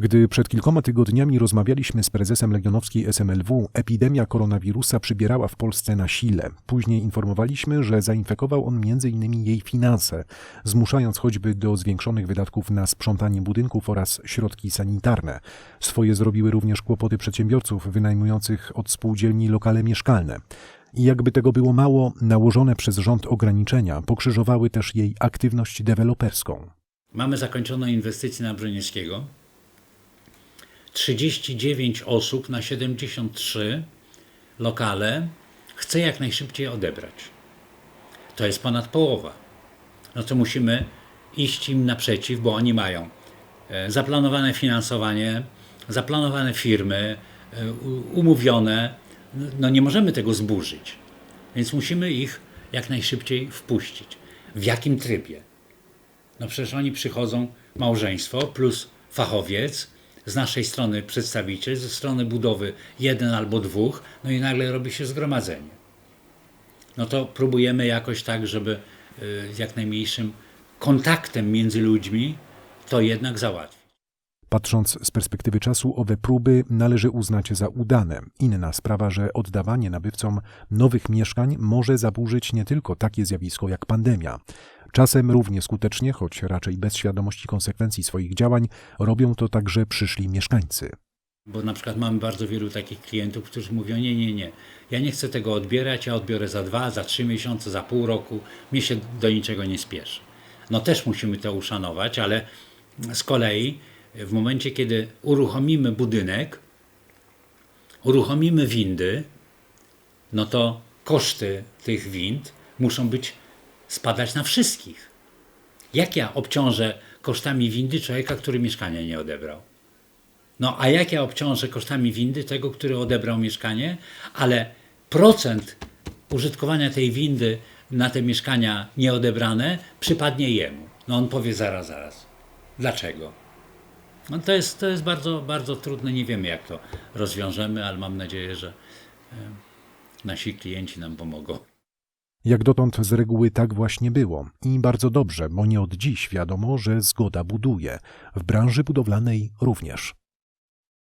Gdy przed kilkoma tygodniami rozmawialiśmy z prezesem Legionowskiej SMLW, epidemia koronawirusa przybierała w Polsce na sile. Później informowaliśmy, że zainfekował on m.in. jej finanse, zmuszając choćby do zwiększonych wydatków na sprzątanie budynków oraz środki sanitarne. Swoje zrobiły również kłopoty przedsiębiorców wynajmujących od spółdzielni lokale mieszkalne. I jakby tego było mało, nałożone przez rząd ograniczenia pokrzyżowały też jej aktywność deweloperską. Mamy zakończoną inwestycję na Broniewskiego. 39 osób na 73 lokale chce jak najszybciej odebrać. To jest ponad połowa. No to musimy iść im naprzeciw, bo oni mają e, zaplanowane finansowanie, zaplanowane firmy, e, umówione. No nie możemy tego zburzyć. Więc musimy ich jak najszybciej wpuścić. W jakim trybie? No przecież oni przychodzą, małżeństwo plus fachowiec, z naszej strony przedstawiciel, ze strony budowy jeden albo dwóch, no i nagle robi się zgromadzenie. No to próbujemy jakoś tak, żeby z jak najmniejszym kontaktem między ludźmi to jednak załatwić. Patrząc z perspektywy czasu, owe próby należy uznać za udane. Inna sprawa, że oddawanie nabywcom nowych mieszkań może zaburzyć nie tylko takie zjawisko jak pandemia. Czasem równie skutecznie, choć raczej bez świadomości konsekwencji swoich działań, robią to także przyszli mieszkańcy. Bo na przykład mamy bardzo wielu takich klientów, którzy mówią: Nie, nie, nie, ja nie chcę tego odbierać, ja odbiorę za dwa, za trzy miesiące, za pół roku, mnie się do niczego nie spieszy. No też musimy to uszanować, ale z kolei w momencie, kiedy uruchomimy budynek, uruchomimy windy, no to koszty tych wind muszą być spadać na wszystkich. Jak ja obciążę kosztami windy człowieka, który mieszkania nie odebrał? No a jak ja obciążę kosztami windy tego, który odebrał mieszkanie, ale procent użytkowania tej windy na te mieszkania nieodebrane przypadnie jemu. No on powie zaraz, zaraz. Dlaczego? No to jest, to jest bardzo, bardzo trudne. Nie wiemy, jak to rozwiążemy, ale mam nadzieję, że e, nasi klienci nam pomogą. Jak dotąd z reguły tak właśnie było. I bardzo dobrze, bo nie od dziś wiadomo, że zgoda buduje. W branży budowlanej również.